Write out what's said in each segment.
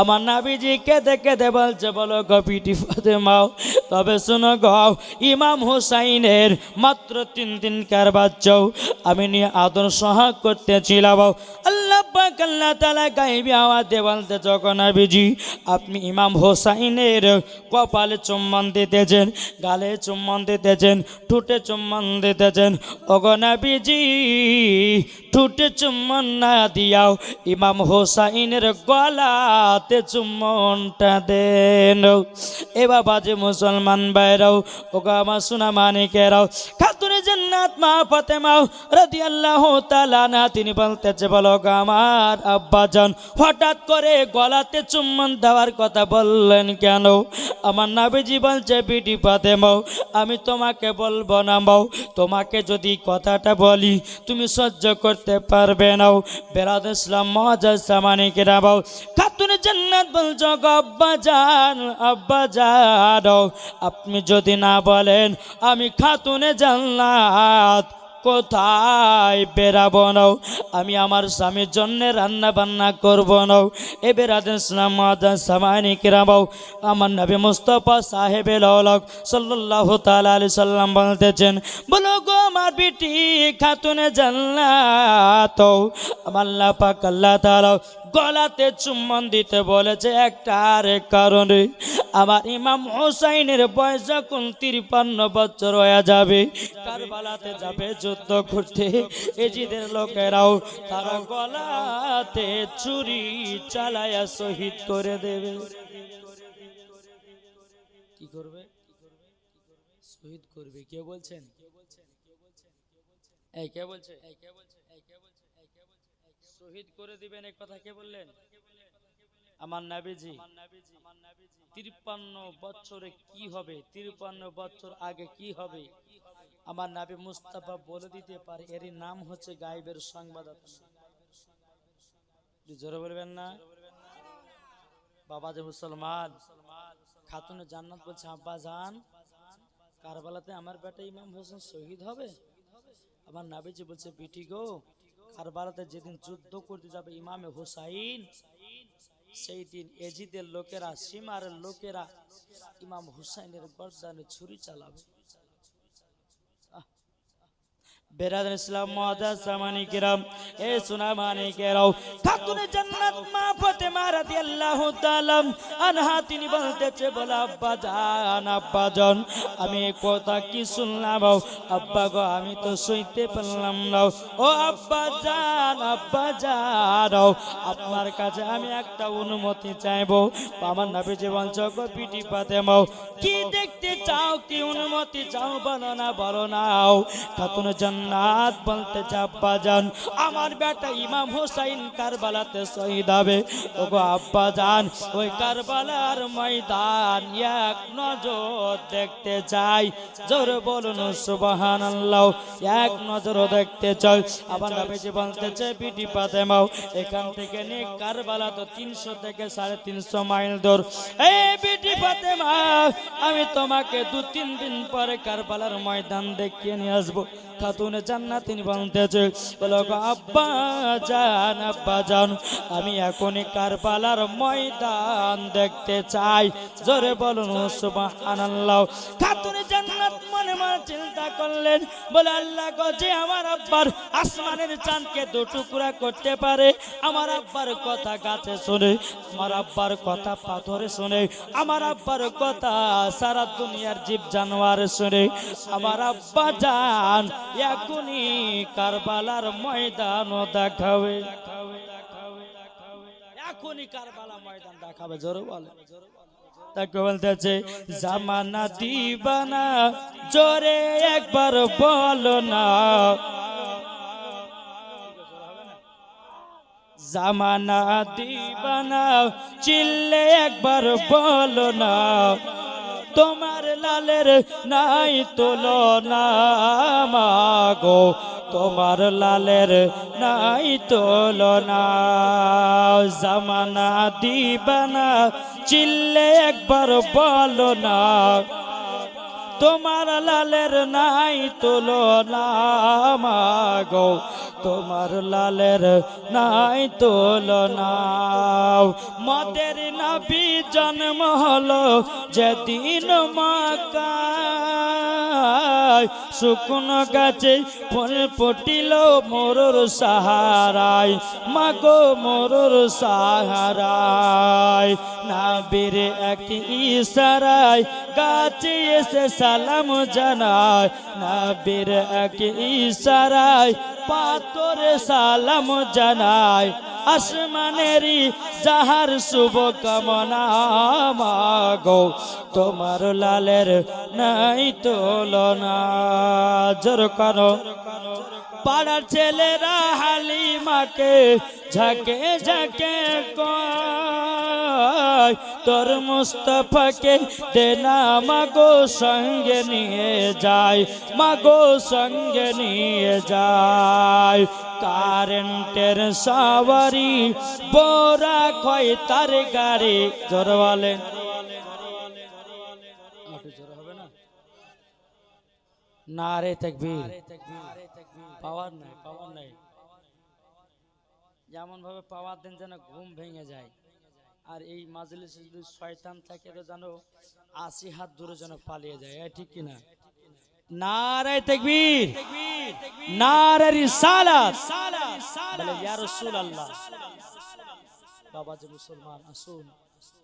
আমার নাবিজি কেঁদে কেঁদে বলছে, বলো গো পিটি ফাতেমাও, তবে শোনো গো, ইমাম হুসাইনের মাত্র তিন দিন কার বাচ্চাও আমি নিয়ে আদর সহাগ করতেছিলাম আল্লাহ আপনি ইমাম হোসাইনের কপালে চুম্বন দিতেছেন, গালে চুম্বন দিতেছেন, ঠুটে চুম্বন দিতেছেন। অগনাবিজি ঠুটে চুম্বন না দিয়াও, ইমাম হোসাইনের গলাতে চুম্বনটা দেন। এ বাবা যে মুসলমান বাইরাও ওগো আমার সোনা মানিকেরাও খাতুনে জান্নাত মা ফাতেমাও, রাদিয়াল্লাহু তাআলা না তিনি বলতেছে, বলো গো আমার আব্বাজান, হঠাৎ করে গলাতে চুম্বন দেওয়ার কথা বললেন কেন? আমার নাবিজি বলছে, বিটি ফাতেমাও, আমি তোমাকে বলব না মাও তোমাকে যদি কথাটা বলি, তুমি সহ্য করতে পারবে নাও বেরাদ ইসলাম মজা সামানিকে রাবাও খাতুনে জান্নাত বলছো গো আব্বাজান আব্বাজান আপনি যদি না বলেন, আমি খাতুনে জান্নাত কোথায় বেরাবো নাও? আমি আমার স্বামীর জন্য রান্না বান্না করব নাও। এ বেরাদ ইসলাম সামানি কিরাবাও আমার নবী মুস্তফা সাহেব লক সাল্লাহ তালা আলি সাল্লাম বলতেছেন, বলো গো আমার বিটি খাতুনে জান্নাত। আমার আল্লাহ পাক আল্লাহ তাআলা গলাতে চুম্বন দিতে বলেছে একটার কারণে আমার ইমাম হোসাইনের বয়স যখন তিরপান্ন বছর হয়ে যাবে, কারবালাতে যাবে যুদ্ধ করতে, এজিদের লোকেরাও তারা গলাতে চুরি চালায়া শহীদ করে দেবে। কি করবে? শহীদ করবে, কে বলছেন? কে বলছে এই কে বলছে এই কে বলছে এই কে বলছে? শহীদ করে দিবেন এই কথা কে বললেন? আমার নাবিজি, তিরপান্ন বছরে কি হবে? তিরপান্ন বছর আগে কি হবে? আমার নাবি মুস্তাফা বলে দিতে পারে, এরই নাম হচ্ছে গাইবের সংবাদ জোরে বলবেন না? বাবা যে মুসলমান, খাতুনে জান্নাত বলছে, আব্বা জান, কারবালাতে আমার বেটা ইমাম হোসেন শহীদ হবে? আমার নাবিজি বলছে, বিটি গো কারবালাতে যেদিন যুদ্ধ করতে যাবে ইমামে হুসাইন, সেই দিন এজিদের লোকেরা সীমার লোকেরা ইমাম হুসাইনের গর্দানে ছুরি চালাবে। বেরাদান ইসলাম মুআদ্দাস সামানি কিরাম, এ সোনা মানি কেরাও। খাতুনে জান্নাত মা ফাতেমা রাদিয়াল্লাহু তাআলা আনহা, তিনি বলতেছে, বলা, আব্বা জান আব্বা জান, আমি কথা কি শুনলাম আব্বা গো, আমি তো সইতে পারলাম না ও আব্বা জান আব্বা জান আপনার কাছে আমি একটা অনুমতি চাইব। আমার নবীজি বলছো গো, পিটি ফাতেমা কি দেখতে চাও, কি অনুমতি চাও, বলো না, বলো নাও খাতুনে জান্নাত বলতে আব্বা জান আমার বেটা ইমাম হোসাইন কারবালাতে শহীদ হবে। ওগো আব্বা জান ওই কারবালার ময়দান এক নজর দেখতে চাই। জোর বলুন, সুবহানাল্লাহ, এক নজর দেখতে চাই। আবার নবীজি বলতেছে, বিটি ফাতেমাও এখান থেকে নিয়ে কারবালা তো তিনশো থেকে সাড়ে তিনশো মাইল দূর। এই বিটি ফাতেমা, আমি তোমাকে দু তিন দিন পরে কারবালার ময়দান দেখিয়ে নিয়ে আসব। খাতুনে জান্নাত তিনি বলতেছে বলো আব্বা জান আব্বা জান, আমি এখনই কারবালার ময়দান দেখতে চাই। জোরে বলুন সুবহানাল্লাহ। খাতুনে জান্নাত মনে মনে চিন্তা করলেন, বলে আল্লাহ যে আমার আব্বার আসমানের চাঁদকে দু টুকরা করতে পারে, আমার আব্বার কথা গাছে শুনে, আমার আব্বার কথা পাথরে শুনে, আমার আব্বার কথা সারা দুনিয়ার জীব জানোয়ার শুনে, আমার আব্বা জান কারবালার ময়দান দেখাবে দেখাবে জামানা দিবানা, জোরে একবার না। জামানা দিবানা, চিল্লে একবার বলো না। তোমার লালের নাই তোলো না মাগো। তোমার লালের নাই তোলো না জামানা দিবানা চিল্লে একবার বলো না। তোমার লালের নাই তোলো না মাগো। তোমার লালের নাই তুলনাও মদের নবী জন্ম হলো যেদিন মাকায়। শুকনো গাছে ফল পটিল মোরর সাহারায়। মাগো মোরর সাহারায়। নাবির এক ইশারায় গাছে এসে সালাম জানায়। নাবির এক ইশারায় পাতরে সালাম জানাই। আসমানেরই যাহার শুভ কামনা মাগো, তোমার লালের নাই তোলনা। জোর করো। পাড়ার ছেলেরা হালিমাকে ঝাঁকে ঝাঁকে কয়। তোর মুস্তফাকে দেনা মাগো সঙ্গে নিয়ে যায় মাগো সঙ্গে নিয়ে যায়। কারেন্টের সাওয়ারি বোরা কয় তার গাড়ি জোর বলেন না? রে তাকবীর। পাওয়ার নাই পাওয়ার নাই। যেমন ভাবে পাওয়ার দেন যেন ঘুম ভেঙে যায়। আর এই মাজলিসে যদি শয়তান থাকে তো জানো আশি হাত দূরে যেন পালিয়ে যায়। ঠিক কিনা? বাবা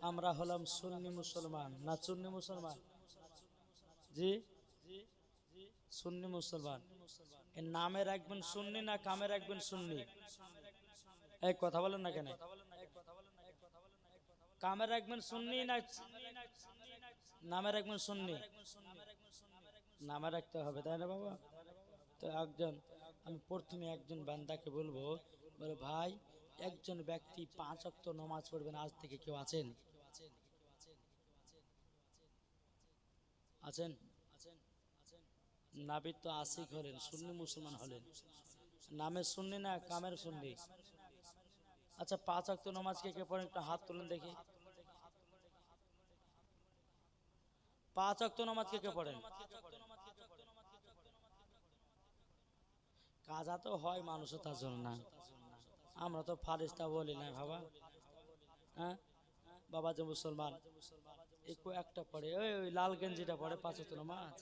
আমরা হলাম সুন্নি মুসলমান। না সুন্নি মুসলমান? জি? সুন্নি মুসলমান। নামে রাখবেন সুন্নি না কামে রাখবেন সুন্নি? এই কথা বলেন না কেন? কামে রাখবেন সুন্নি না নামে রাখবেন সুন্নি? নামে রাখতে হবে, তাই না বাবা? তো একজন, আমি প্রথমে একজন বান্দাকে বলব, বলে, ভাই, একজন ব্যক্তি পাঁচ অক্ত নমাজ পড়বেন, আজ থেকে কেউ আছেন? আছেন? নাবিদ তো আশিক হলেন, সুন্নি মুসলমান হলেন। নামে সুন্নি না কামের সুন্নি? আচ্ছা পাঁচ অক্ত নামাজ কে কে পড়েন একটু হাত তুলেন দেখি। পাঁচ অক্ত নমাজ কে কে পড়েন? কাজা তো হয় মানুষও তার জন্য। না আমরা তো ফারিস্তা বলি না বাবা। হ্যাঁ? বাবা যে মুসলমান, একটু একটা পড়ে। ওই ওই লাল গেঞ্জিটা পড়ে পাঁচ অক্ত নামাজ।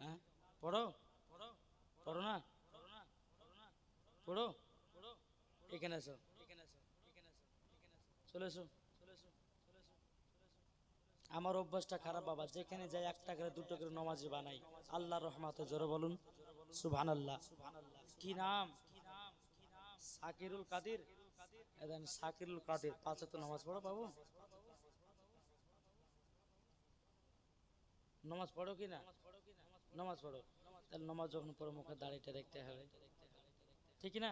হ্যাঁ? পড়ো? পড়ো না? পড়ো? এখানে এসো চলে আমার অভ্যাসটা খারাপ বাবা, যেখানে যাই একটা করে, দুটো করে নমাজি বানাই। আল্লাহ রহমাতে জোরে বলুন সুবহান আল্লাহ কি নাম? সাকিরুল কাদির? সাকিরুল কাদির, পাঁচে তো নামাজ পড়ো বাবু। নামাজ পড়ো কি না? নামাজ পড়ো। তাহলে নামাজ যখন পড়ো মুখে দাড়িটা দেখতে হবে। ঠিক না?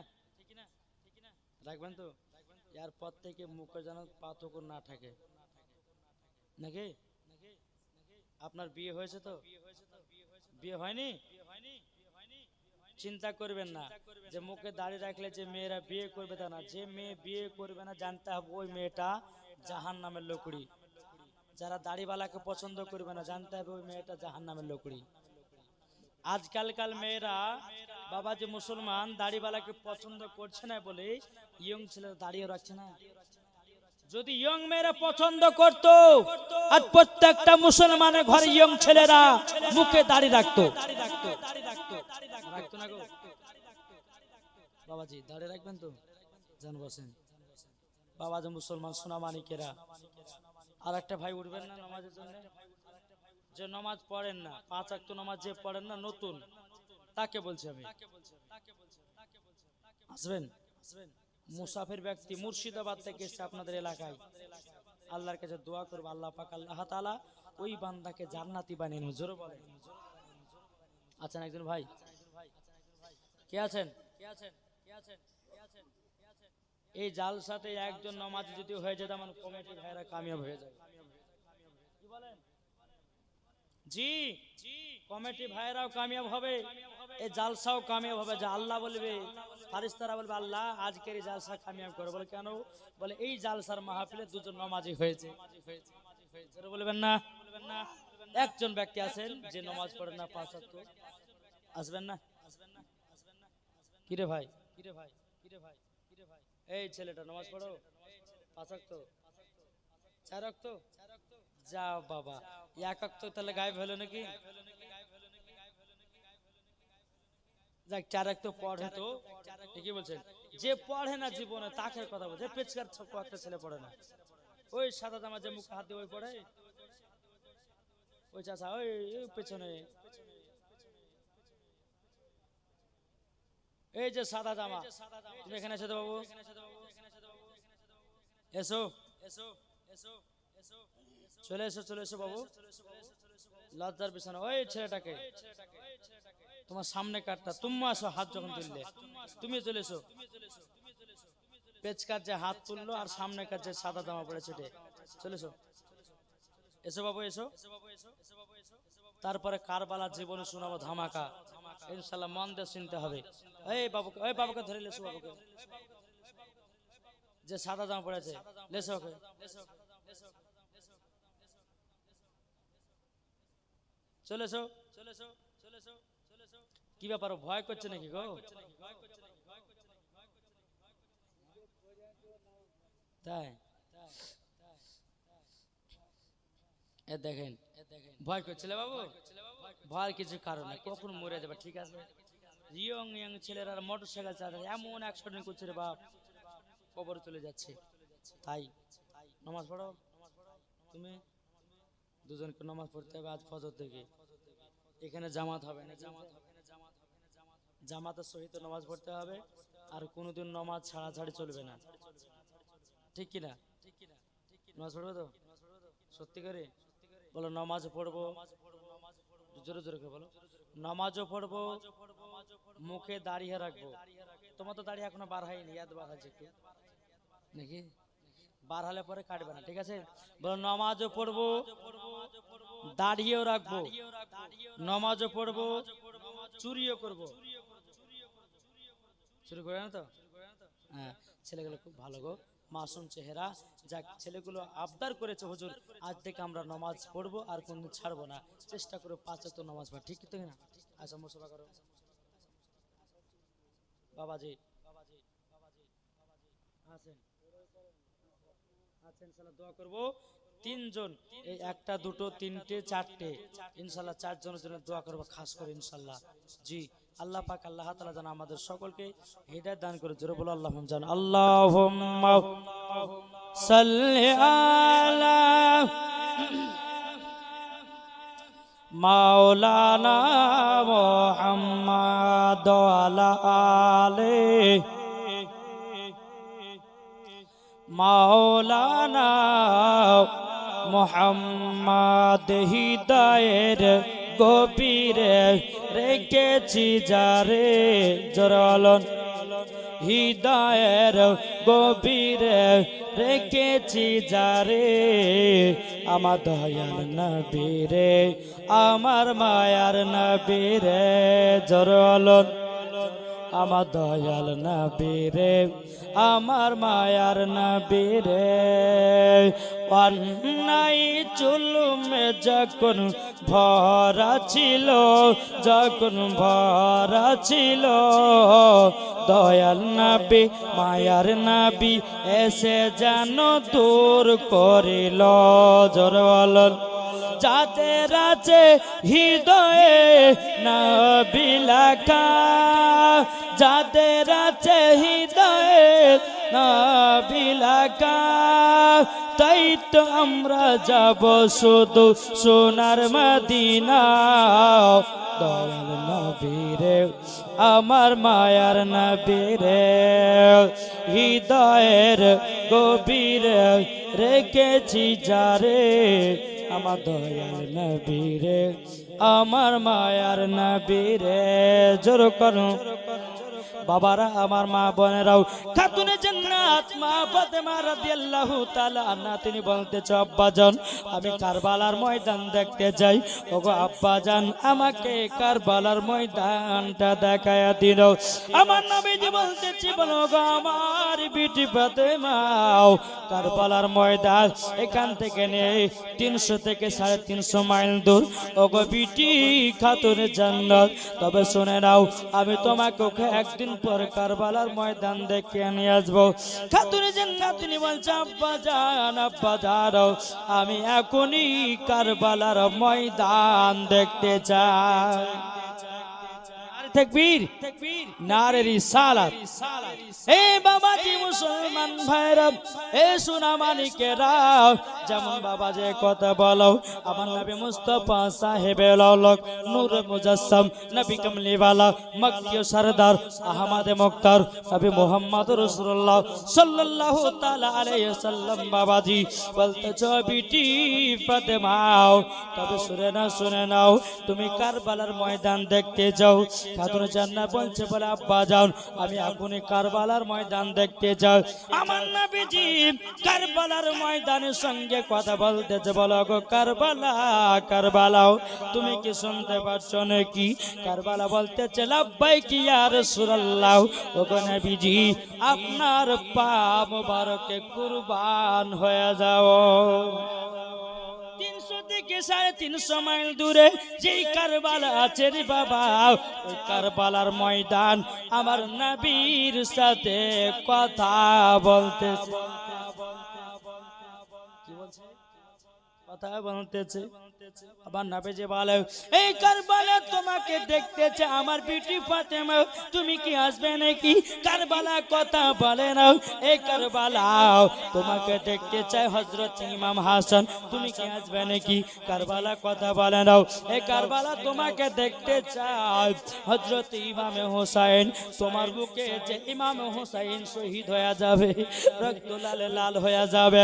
রাখবেন তো? এর পর থেকে মুখে যেন পাতক না থাকে। নাকি? আপনার বিয়ে হয়েছে তো? বিয়ে হয়নি? চিন্তা করবেন না। যে মুখে দাঁড়িয়ে রাখলে যে মেয়েরা বিয়ে করবে তা না। যে মেয়ে বিয়ে করবে না, জানতে হবে ওই মেয়েটা জাহান নামের লোকড়ি। যারা দাড়িওয়ালাকে পছন্দ করবে না, জানতে হবে ওই মেয়েটা জাহান নামের লোকড়ি। আজকালকাল মেয়েরা বাবা যে মুসলমান, দাড়িওয়ালাকে পছন্দ করছে না বলে ইয়ং ছেলেরা দাঁড়িয়ে রাখছে না। যদি ইয়ং মেয়েরা পছন্দ করত, আর প্রত্যেকটা মুসলমানের ঘরে ইয়ং ছেলেরা মুখে দাড়ি রাখতো। রাখতো না গো। বাবাজি দাড়ি রাখবেন তো? জান বসেন। বাবা যে মুসলমান সোনা মানিকেরা আর একটা ভাই উঠবেন না নামাজের জন্য? যে নামাজ পড়েন না, পাঁচ আক্ত নমাজ যে পড়েন না, নতুন। তাকে বলছি আমি। আসবেন মুসাফির ব্যক্তি মুর্শিদাবাদ থেকে এসে আপনাদের এলাকায়। আল্লাহর কাছে দোয়া করব আল্লাহ পাক আল্লাহ তাআলা ওই বান্দাকে জান্নাতি বানিয়ে নেবে জোরে বলেন। আছেন একজন ভাই? কে আছেন? কে আছেন? কে আছেন? কে আছেন? এই জালসাতে একজন নামাজ যদি হয়ে যেত আমার কমিটির ভাইরা কামিয়াব হয়ে যাবে। কি বলেন? জি কমিটি ভাইরাও কামিয়াব হবে। এই জালসাও কামিয়াব হবে, যে আল্লাহ বলবে। ফারিস্তারা বলবে, আল্লাহ, আজকের এই জালসা কামিয়াব করে। বলে, কেন? বলে, এই জালসার মাহফিলে দুজন নামাজি হয়েছে। বলবেন না? একজন ব্যক্তি আছেন, যে নামাজ পড়েন না পাঁচ আসবেন না আসবেন না? কি কিরে ভাই? কিরে ভাই কিরে ভাই কিরে ভাই এই ছেলেটা, নামাজ পড়ো? পাঁচ চার অক্ত যা বাবা। এক অক্ত তাহলে গায়েব হলো নাকি? যাক চার তো পড়ে তো ঠিকই বলছেন। যে পড়ে না জীবনে তাকে কথা বলছে। পেচকার ছোট একটা ছেলে পড়ে না। ওই সাদা জামা যে মুখে হাত দিয়ে ওই পড়ে। ওই চাচা ওই ওই পেছনে। এই যে সাদা জামা তুমি এখানে এসে বাবু। এসো এসো এসো এসো। চলে এসো চলে এসো বাবু। লজ্জার পিছনে। ওই ছেলেটাকে। তোমার সামনে কাটটা তুমি আসো, হাত যখন তুললে। তুমি চলে এসো পেচকার যে হাত তুললো আর সামনে যে সাদা জামা পড়ে ছেটে। চলে এসো বাবু, এসো। তারপরে কারবালার জীবনে শোনাবো ধামাকা। ইনশাল্লাহ মন দিয়ে শুনতে হবে। এই বাবুকে ওই বাবুকে ধরে লেসো বাবুকে। যে সাদা জামা পড়েছে লেসো ওকে। চলে এসো চলে এসো চলে এসো চলে এসো কি ব্যাপার, ভয় করছে নাকি গো? তাই? এ দেখেন, ভয় করছিলে বাবু? ভয়ের কিছু কারণ কখন মরে যাবে, ঠিক আছে? ইয়ং ইয়ং ছেলেরা মোটর সাইকেল চালাচ্ছে এমন অ্যাক্সিডেন্ট করছে রে বাপ। কবর চলে যাচ্ছে। তাই? নামাজ পড়ো। তুমি দুজনকে নামাজ পড়তে হবে আজ ফজর থেকে। এখানে জামাত হবে না। জামাত হবে জামাতের সহিত নামাজ পড়তে হবে, আর কোনোদিন নামাজ ছাড়া ছাড়ি চলবে না। ঠিক কিনা? নামাজ পড়বে তো? সত্যি করে? বলো, নামাজ পড়ব? জোরে জোরে বলো। নামাজও পড়ব, মুখে দাঁড়িয়ে রাখব। তোমার তো দাঁড়িয়ে এখনও বার হয়নি, ইয়াদ বার হয়েছে একটু। নাকি বার হলে পরে কাটবে না, ঠিক আছে? বলো, নামাজও পড়ব দাঁড়িয়েও রাখব, নামাজও পড়ব, চুরিও করব। চুরি করে না তো? হ্যাঁ ছেলেগুলো খুব ভালো গো। মাসুম চেহারা। যাক, ছেলেগুলো আবদার করেছে, হুজুর। আজ থেকে আমরা নামাজ পড়ব, আর কোনদিন ছাড়বো না। চেষ্টা করে, পাঁচে তো নামাজ পড়া। ঠিক তো না আচ্ছা মুসফা করো। বাবাজি। বাবাজি বাবাজি আছেন আচ্ছা ইনশাল্লাহ দোয়া করব। তিনজন, এই একটা, দুটো, তিনটে, চারটে ইনশাল্লাহ চারজনের জন্য দোয়া করব, খাস করে ইনশাল্লাহ জি, আল্লাহ পাক, আল্লাহ তালা যেন আমাদের সকলকে হেদায়েত দান করে, জোরে বলো আল্লাহ জান আল্লাহ মাওলানা আলে মাওলানা মোহাম্মদ হৃদয়ের গভীরে রেখেছি যারে জরালন হৃদয়ের গভীরে রেখেছি যারে আমার দয়াল নবীরে, আমার মায়ার নবীরে জরালন আমার দয়াল নবীরে আমার মায়ার নবীরে অন্যায় চুলুমে যখন ভরা ছিল, যখন ভরা ছিল, দয়াল নবী, মায়ার নবী এসে যেন দূর করিল। জরওয়ালন যাদের আছে হৃদয়ে নবিলাকা যাদের আছে হৃদয়ে নবিলাকা তাই তো আমরা যাব শুধু সোনার মদিনা দয়াল নবীরে, আমার মায়ার নবীরে, হৃদয়ের গভীরে রেখেছি যারে। আমার দয়াল নবীরে, আমার মায়ার নবীরে, জোর করো। বাবারা, আমার মা বোনেরাও, খাতুনে জান্নাত, মা ফাতেমা রাদিয়াল্লাহু তাআলা আন্না তিনি বলতেছে আব্বাজান আমি কারবালার ময়দান দেখতে যাই। ওগো আব্বাজান আমাকে কারবালার ময়দানটা দেখায়া দিল। আমার নবীজি বলতেছি, বলো গো, আমার বিটি ফাতেমাও কারবালার ময়দান এখান থেকে নেই, তিনশো থেকে সাড়ে তিনশো মাইল দূর। ওগো, বিটি খাতুনে জান্নাত, তবে শুনে নাও, আমি তোমাকে একদিন পর কারবালার ময়দান দেখে নিয়ে আসব। খাতুনে জান্নাত তিনি বলছে, আব্বা জান আব্বা জান আমি এখনই কারবালার ময়দান দেখতে চাই। তকবীর, নারে রিসালাত। এ বাবাজি মুসলমান ভাইরা এ সোনা মানিকেরা যেমন বাবা যে কথা বলো, আমার নবী মুস্তফা সাহেব লক নূর মুজাসসাম নবী কমলিওয়ালা মক্কিয় সরদার, আহমদ মুক্তার, নবী মোহাম্মদ রাসূলুল্লাহ সাল্লাল্লাহু তাআলা আলাইহি সাল্লাম বাবাজি, বলতে চ ছবিটি ফাতেমাও, তবে শুনে না শুনে নাও, তুমি কারবালার ময়দান দেখতে যাও খাতুন জান্নাত বলছে বলে, আব্বা, যাও, আমি এখনই কারবালার ময়দান দেখতে যাও আমার নবীজি কারবালার ময়দানের সঙ্গে কথা বলতেছে, বলো গো কারবালা কারবালাও তুমি কি শুনতে পাচ্ছ নাকি? কারবালা বলতেছে লাব্বাই কি আর সুরাল্লাহ ও গো নবীজি, আপনার পা মোবারকে কুরবান হয়ে যাও। থেকে সাড়ে তিনশো মাইল দূরে? যেই কারবালা আছে রে বাবা, ওই কারবালার ময়দান আমার নবীর সাথে কথা বলতে বলছে? কথা বলতেছে আমার তুমি কি কথা তোমাকে দেখতে চাই হজরত ইমাম কি কথা বলে নাও তোমাকে দেখতে হজরত তোমার বুকে যে ইমাম হোসাইন শহীদ হয়ে যাবে, রক্ত লালে লাল হয়ে যাবে।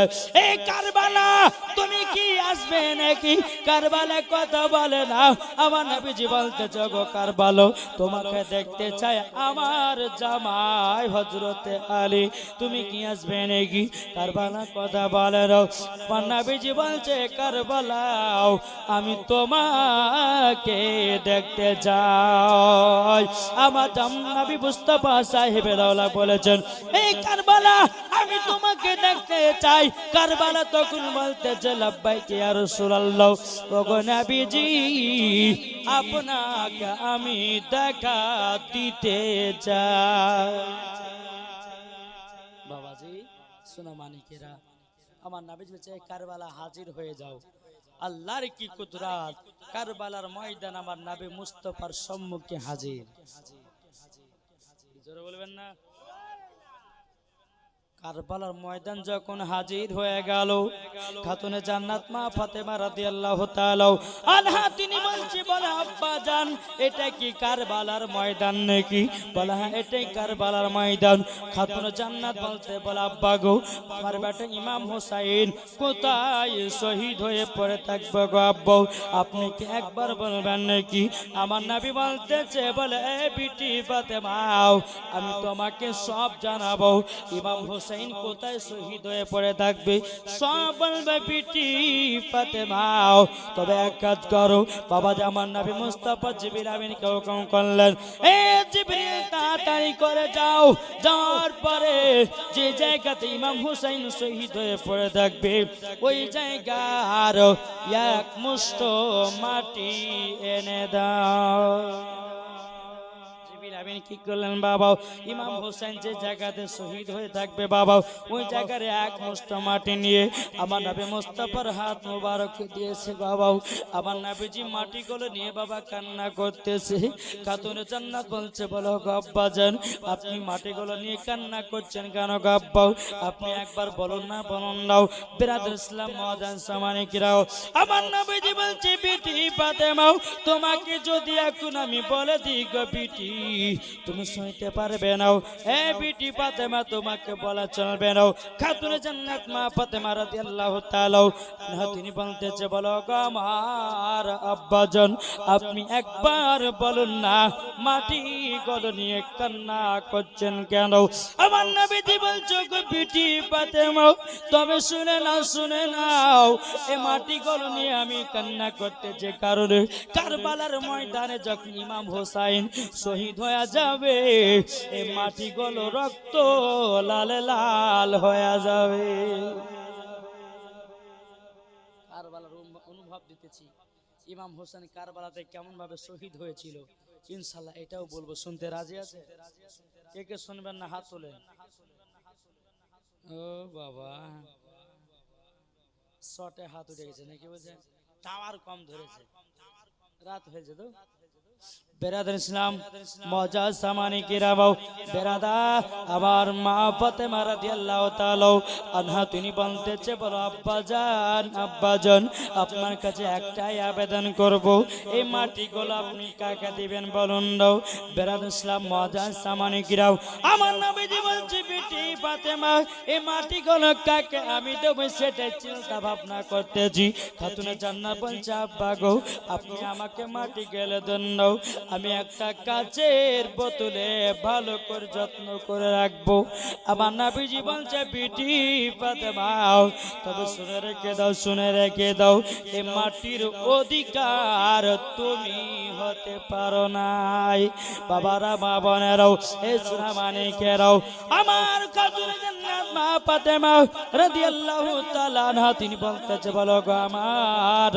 তুমি কি আসবে নাকি? কারবালা কথা বলে না আমার নবীজি বলতে গো কারবালো তোমাকে দেখতে চাই আমার জামাই হজরতে আলী। তুমি কি আসবে নাকি? কারবালা কথা বলে না আমার নবীজি বলছে, কারবালাও, আমি তোমাকে দেখতে যাই আমার জামনবী মুস্তাফা সাহেবের বলেছেন, এই কারবালা তোমাকে দেখতে চাই। কারবালা তখন বলতে যে আর সুরাল্লাহ নবীজি, আপনাকে আমি দেখা দিতে চাই। বাবাজি, শোনো মানিকেরা, আমার নাবিজ বলছে কারবালা হাজির হয়ে যাও। আল্লাহর কি কুদরাত? কারবালার ময়দান আমার নাবি মুস্তফার সম্মুখে হাজির। জোরে বলবেন না? কারবালার ময়দান যখন হাজির হয়ে গেল, খাতুনে জান্নাত মা ফাতেমা রাদিয়াল্লাহু তাআলা আনহা, তিনি বলছে, বলে, আব্বা জান, এটা কি কারবালার ময়দান নাকি? বলে হ্যাঁ এটাই কারবালার ময়দান। খাতুনে জান্নাত বলতে, বলে, আব্বা গো, আমার বেটা ইমাম হোসাইন কোথায় শহীদ হয়ে পড়ে থাকবে গো, আব্বা? আপনি কি একবার বলবেন নাকি? আমার নবী বলতেছে, বলে বিটি ফাতেমাও আমি তোমাকে সব জানাব। ইমাম হোসেন কোথায় শহীদ হয়ে পড়ে থাকবে? সব বলবে বিটি ফাতেমাও। তবে এক কাজ করো বাবা আমার নবী মুস্তাফা জিবির আমিনকে হুকুম করলেন। এ জিবরিল তাড়াতাড়ি করে যাও। যাওয়ার পরে যে জায়গাতে ইমাম হুসাইন শহীদ হয়ে পড়ে থাকবে ওই জায়গার এক মুষ্ট মাটি এনে দাও। আমিন কি করলেন বাবা ইমাম হোসেন যে জায়গাতে শহীদ হয়ে থাকবে বাবা ওই জায়গার এক মুষ্ট মাটি নিয়ে আমার নবী মোস্তফার হাত মোবারক দিয়েছে বাবা আমার নবীজি মাটিগুলো নিয়ে বাবা কান্না করতেছে। খাতুনে জান্নাত বলছে, বলো গব্বা যান আপনি মাটিগুলো নিয়ে কান্না করছেন কেন গব্বাও আপনি একবার বলুন না, বলুন নাও। বিরাদুল ইসলাম মহাজান সামানিকরাও আমার নবীজি বলছে, বিটি ফাতেমাও, তোমাকে যদি এখন আমি বলে দিই গো বিটি তুমি সইতে পারবে নাও এ বিটি ফাতেমা তোমাকে বলা চলবে নাও খাতুনে জান্নাত মা ফাতেমা রাদিয়াল্লাহু তাআলা আনহা তিনি বলতেছে, বলো গো আমার আব্বাজন, আপনি একবার বলুন না, মাটি গল নিয়ে কান্না করছেন কেন? আমার নবীজি বলছো, গো বিটি ফাতেমা, তবে শুনে নাও শুনে নাও, এ মাটি গল নিয়ে আমি কান্না করতে যে কারণে কারবালার ময়দানে যখন ইমাম হোসাইন শহীদ হয়ে যাবে। এ মাটি গল রক্ত লাল লাল হয়ে যাবে। অনুভব দিতেছি। ইমাম হোসেন কারবালাতে কেমন ভাবে শহীদ হয়েছিল? ইনশাল্লাহ এটাও বলব। শুনতে রাজি আছে? কে কে শুনবেন না হাত তোলেন? ও বাবা। শটে হাত উঠে গেছে নাকি বলছে টাওয়ার কম ধরেছে। রাত হয়েছে তো? বেরাদার ইসলাম, মজা সামানি কিরাবাও বেরাদা, আমার মা ফাতেমা রাদিয়াল্লাহু তাআলা আনহা, তিনি বলতেছে, বলো আব্বাজান আব্বাজান আপনার কাছে একটাই আবেদন করব, এই মাটিগুলো আপনি কাকে দিবেন বলুন দাও? বেরাদার ইসলাম, মজা সামানি কিরাও আমার নবীজি বলছে, বেটি ফাতেমা, এই মাটি মাটিগুলো কাকে আমি দেবো সেটাই চিন্তা ভাবনা করতেছি। খাতুনে জান্নাত বলছে, আব্বা গো, আপনি আমাকে মাটি গেলে দেন আমি একটা কাচের বোতলে ভালো করে যত্ন করে রাখব। আমার নাবিজি বলছে, বিটি ফাতেমাও তবে শুনে রেখে দাও, শুনে রেখে দাও, এ মাটির অধিকার তুমি হতে পারো নাই। বাবারা, মা বোনেরাও, এ সোনা আমার খাতুনে জান্নাত মা ফাতেমা রাদিয়াল্লাহু তাআলা তিনি বলতেছে, বলো গো আমার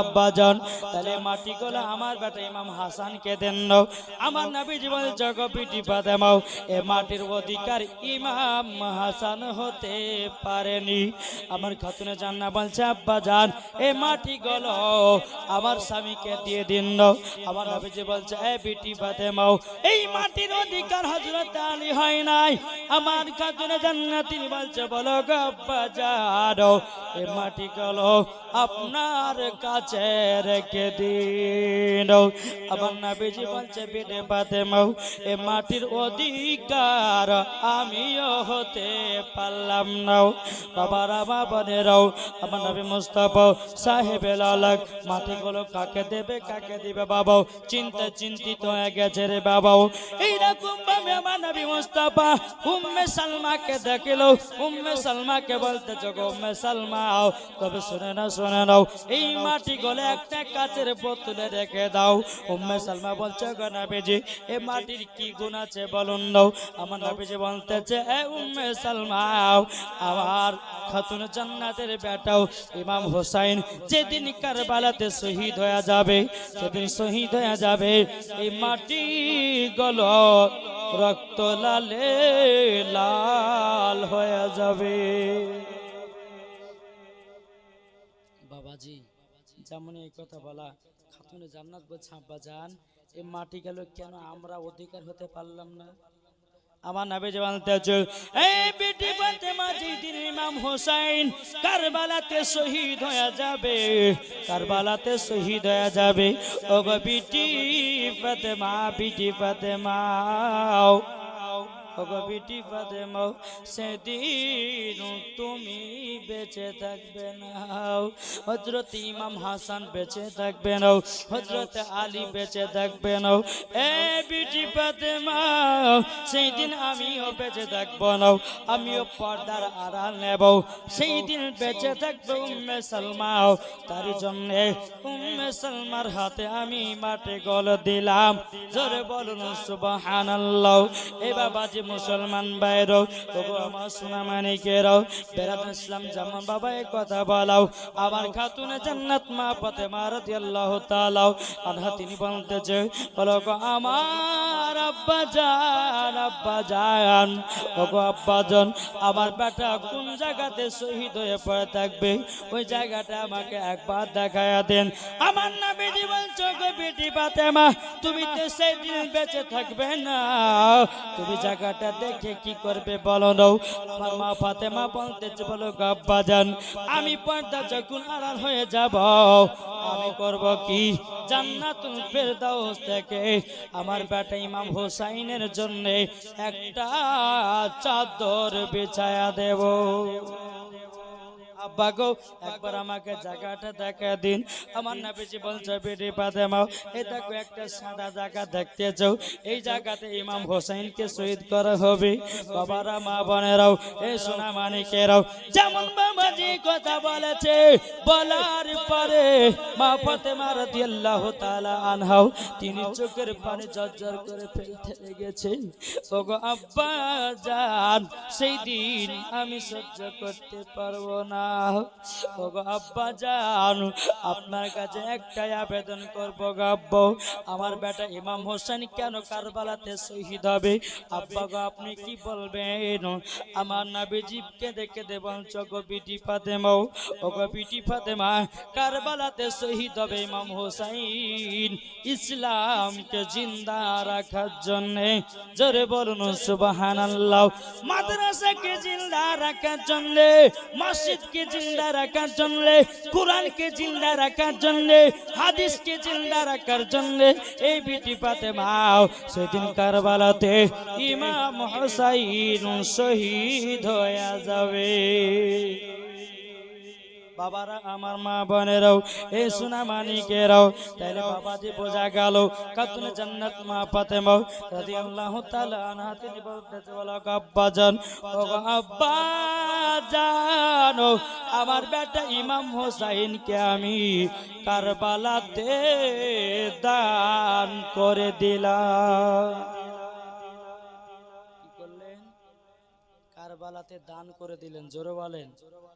আব্বাজান, তাহলে মাটি গোলা আমার বেটা ইমাম হাসানকে দেন দাও আমার নবী জীবন জগপিটি পাদামাও এ মাটির অধিকার ইমাম হাসান হতে পারেনি। আমার খাতুনে জান্না বলছে, আব্বাজান, এ মাটি গলো আমার স্বামীকে দিয়ে দিন দাও আমার নবীজি বলছে, এ বিটি ফাতেমাও এই মাটির অধিকার হযরত আলী হয় নাই। আমার খাতুনে জান্না তিনি বলছে, বলো গো আব্বাজান, এ মাটি গলো আপনার কাছে রেখে দিন আমার নবীজি বলছে বিটে ফাতেমাও এ মাটির অধিকার আমিও হতে পারলাম নাও বাবারা মা বোনেরাও আমার নবী মুস্তাফা সাহেব লালাক মাটিগুলো কাকে দেবে কাকে দিবে বাবাও চিন্তা চিন্তিত হয়ে গেছে রে বাবাও এইরকম ভাবে আমার নবী মুস্তাফা উম্মে সালমাকে দেখিল উম্মে সালমাকে বলতে গো উম্মে সালমাও তবে শুনে না শুনে নাও এই মাটি গলে একটা কাচের বোতলে রেখে দাও। উম্মে সালমা বলছে, গো নবীজি, এ মাটির কি গুণ আছে বলুন দাও। আমার নবীজি বলতেছে, এ উম্মে সালমাও আমার খাতুন জান্নাতের বেটাও ইমাম হোসাইন যেদিন কারবালাতে শহীদ হয়ে যাবে, সেদিন শহীদ হয়ে যাবে। এই মাটি গলো রক্ত লালে লাল হয়ে যাবে। যেমন এই কথা বলা, খাতুনে জান্নাত বলছে, আব্বা যান এই মাটি গেল কেন? আমরা অধিকার হতে পারলাম না। আমার নাবে বেটি হোসাইন, কারবালাতে শহীদ হয়ে যাবে, কারবালাতে শহীদ হয়ে যাবে। ও গো বিটি ফাতেমা, বিটি বিটি ফাতেমা সেদিন তুমি বেঁচে থাকবে না হজরত ইমাম হাসান বেঁচে থাকবে না হজরত আলী বেঁচে থাকবে না এ বিটি ফাতেমা সেই দিন আমিও বেঁচে থাকব না আমিও পর্দার আড়াল নেব। সেই দিন বেঁচে থাকবে উম্মে সালমাও। তার জন্য উম্মে সালমার হাতে আমি মাঠে গল দিলাম। জোরে বলুন সুবহানাল্লাহ। এ বাবাজি মুসলমান বাইরও তবু আমার সোনা মানিকেরও বেরাদ ইসলাম জামান বাবা এই কথা বলাও। আমার খাতুনে জান্নাত মা পথে মারতি আল্লাহ তালাও আনহা তিনি বলতেছে বলো আমার আব্বা জান আব্বা জান ওগো আব্বা জান, আমার বেটা কোন জায়গাতে শহীদ হয়ে পড়ে থাকবে? ওই জায়গাটা আমাকে একবার দেখায়া দেন। আমার নামে জীবন চোখে বেটি পাতেমা তুমি তো সেই দিন বেঁচে থাকবে না। তুমি জায়গাটা দেখে কি করবে বলো নাও আমার মা ফাতেমা বলতেছে, বলো, গাব্বা যান, আমি পর্দা যখন আড়াল হয়ে যাব, আমি করব কি? জান্নাতুল ফেরদাউস থেকে আমার বেটা ইমাম হোসাইনের জন্য একটা চাদর বিছায়া দেব। আব্বা গো একবার আমাকে জায়গাটা দেখা দিন। আমার নাবিজি বলছে পাতেমাও এই দেখো একটা সাদা জায়গা দেখতে চাও এই জায়গাতে ইমাম হোসেনকে শহীদ করা হবে। বাবারা, মা বোনেরাও সোনা মানিকেরাও, যেমন বাবাজি কথা বলেছে, বলার পরে মা ফাতেমা রাদিয়াল্লাহু তাআলা আনহাও, তিনি চোখের পানি জর্জর করে ফেলতে লেগেছেন। ওগো আব্বা জান সেই দিন আমি সহ্য করতে পারব না। আব্বা জান, আপনার কাছে একটাই আবেদন করব গো আব্বা। আমার বেটা ইমাম হোসেন কেন কারবালাতে শহীদ হবে? আব্বা গো, আপনি কি বলবেন? আমার নাবিজিবকে দেখে দেবন চগো বিটি ফাতেমাও। ওগো বিটি ফাতেমা, কারবালাতে শহীদ হবে ইমাম হোসাইন ইসলামকে জিন্দা রাখার জন্যে, জোরে বলুন সুবহানাল্লাহ। মাদ্রাসাকে জিন্দা রাখার জন্যে, মসজিদকে জিন্দা রাখার জন্যে, কোরআনকে জিন্দা রাখার জন্যে, হাদিসকে জিন্দা রাখার জন্য, এই বিটি পাতে মাও সেদিন কারবালাতে ইমাম হোসাইন শহীদ হয়ে যাবে। বাবারা, আমার মা বোনেরাও এই সোনা মানিকেরাও, তাইলে বাবাজি বোঝা গেল, কাতুনে জান্নাত মা ফাতেমা রাদিয়াল্লাহু তাআলা আনহা, তিনি বলতেছে, বলো গো আব্বা জান, ও গো আব্বা আমার বেটা ইমাম হোসাইনকে আমি কারবালাতে দান করে দিলাম। কারবালাতে দান করে দিলেন, জোরে বলেন।